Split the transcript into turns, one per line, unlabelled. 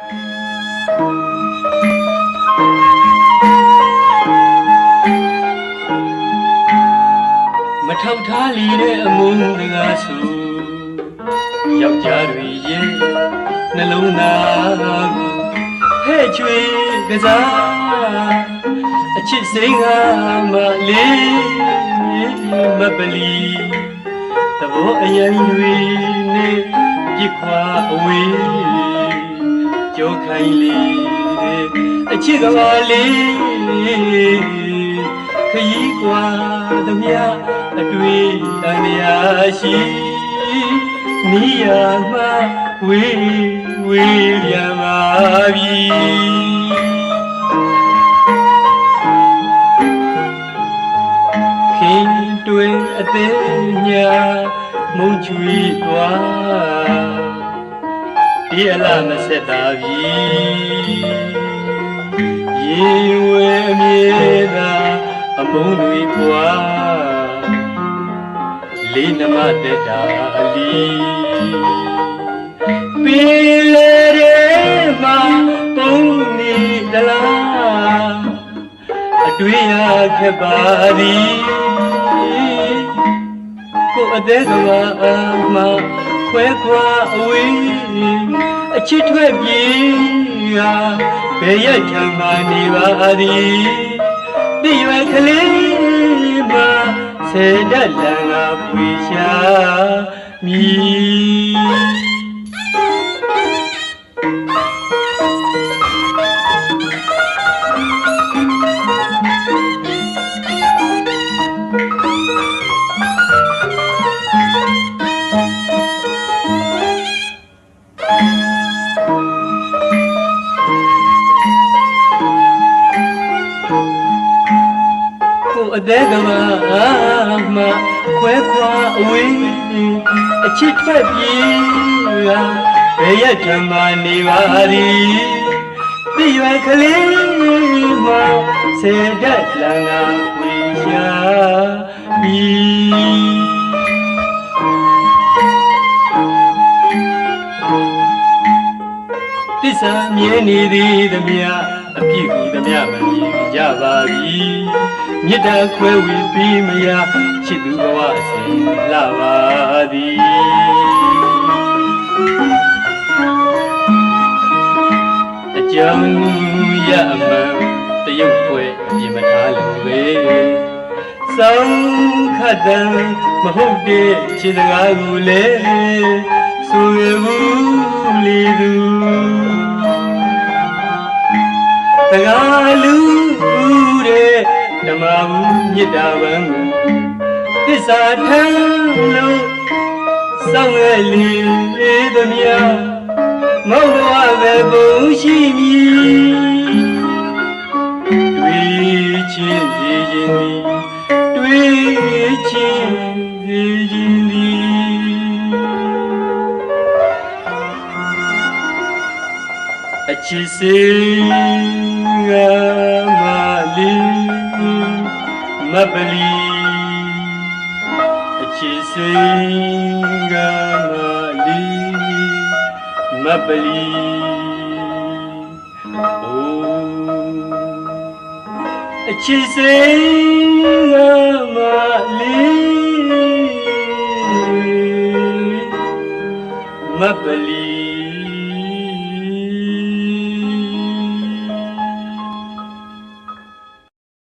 မထောက်ထားလီတဲ့အမုန်းတကားဆူယောက်ျားတွေရဲ့နှလုံးသားကိုဟဲ့ချွေကစားအချစ်စိမ်ကမလေးမပလီသဘောအရင်တွေနဲ့ပြစ်ခွာအဝေး ကြောခိုင်းလေအချစ်ကလေးခရီးကွာသမျှအတွေ့တန်ရာရှိမိယာမဝေးဝေးပြန်ပါပြီခင်တွင်အသေးညာမုံချွေသွား ဒီအလားမဆက်တာပြီရေဝဲအမြေသာအမုန်းတွေပွားလေးနမတက်တာအလီပင်လေရဲမှာပုံနေသလားအတွေ့ရခဲ့ပါသည်ကိုယ်အသေးကမှ ခွဲခွာအဝေးအချစ်ထွက်ပြေးဟာဘယ်ရက်ထမ်းမှနေပါသည်ဒီရွယ်ကလေးမှာဆေဒက်လန်ကပွေရှာမြည် အသေးကမှခွဲခွာအဝေးအချစ်ထွက်ပြေးဟာဘယ်ရက်ထမ်းမှနေပါသည်ဒီရွယ်ကလေးမှာဆေဒက်လန်ကပွေရှာမြည်တစ္ဆာမြဲနေသည်သမျှ အပြစ်ကိုသမျှမမြင်ကြပါပြီမြစ်တာခွဲဝေပြီးမရချစ်သူဘဝအစဉ်လာပါသည်အကြောင်းရအမှန်တရုပ်ပွဲအပြင်မထားလို့ပဲစောင်းခတ်တံမဟုတ်တဲ့ခြေစကားကိုလည်းဆိုရဘူးလေသူ တကားလူတဲ့ဓမ္မဘူးမြစ်တာပံကိုသစ္စာထမ်းလို့စောင့်ရလေသမျှမောဘဝပဲဘုံရှိမည်တွေ့ချင်းစီခြင်းသည်တွေ့ချင်းစီခြင်းသည်အချစ်စေ ငါမလီမပလီအချစ်စေငါမလီမပလီအိုအချစ်စေငါမလီမပလီ